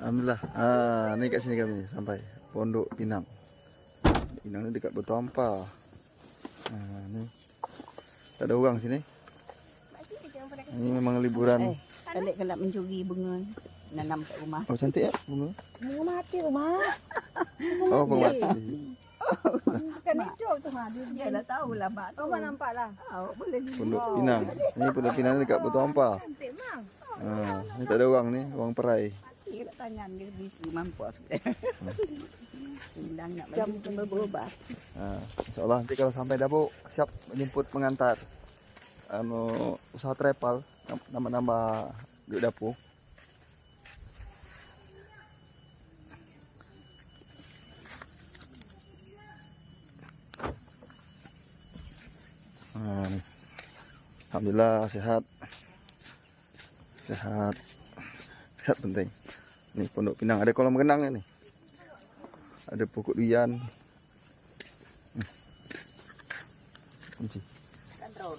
Alhamdulillah. Ah, ni kat sini kami sampai Pondok Pinang. Pinang ni dekat Batu Ampar. Ah, ni. Tak ada orang sini. Ini memang liburan. Eh, Kalik kalau mencuri bunga nanam kat rumah. Oh cantik ya bunga. Bunga mati rumah. Oh bunga mati. Bukan hidup tu ha. Dia, Dia dah tahu lah mak tu. Oh, mak nampak lah. Tahu boleh di Pondok Pinang. Ni Pondok Pinang ni dekat Batu Ampar. Cantik mang. Ah, ni tak ada orang ni, orang perai. Kat tangan dia bisu mampus. Hilang nak bagi tambah berubah. Ah, insyaallah nanti kalau sampai dapur siap menjemput pengantar. Anu usaha travel nambah-nambah duit dapur. Ah, ni. Alhamdulillah sehat. Sehat. Sehat penting. Ni pondok pinang ada kolam renang ni. Ada pokok durian. Kunci. Kan tahu